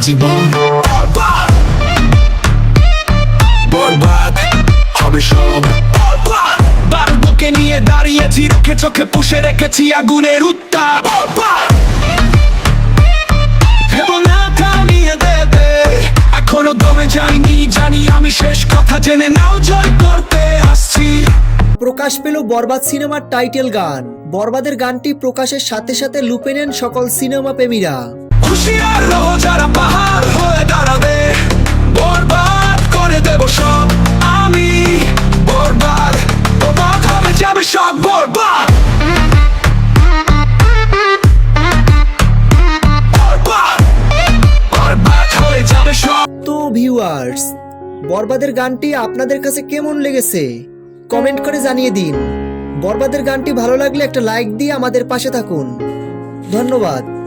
জীবন বরবাদ। বরবাদ হবে সব। বরবাদ। বারবুকে নিয়ে দাঁড়িয়েছি, রুখে চোখে পুষে রেখেছি আগুনের উত্তাপ। বরবাদ। এখনও দমে যাইনি, জানি আমি শেষ কথা জেনে নাও জয় করতে আসছি। প্রকাশ পেল বরবাদ সিনেমার টাইটেল গান। বরবাদের গানটি প্রকাশের সাথে সাথে লুপে নেন সকল সিনেমা প্রেমীরা। হুশিয়ার রহ যারা পাহাড় হয়ে দাঁড়াবে, বরবাদ করে দেব সব আমি। বরবাদ বরবাদ। হবে যাবে সব। বরবাদ ভিউয়ার্স বরবাদের গানটি আপনাদের কাছে কেমন লেগেছে? কমেন্ট করে জানিয়ে দিন। বরবাদের গানটি ভালো লাগলে একটা লাইক দিয়ে আমাদের পাশে থাকুন। ধন্যবাদ।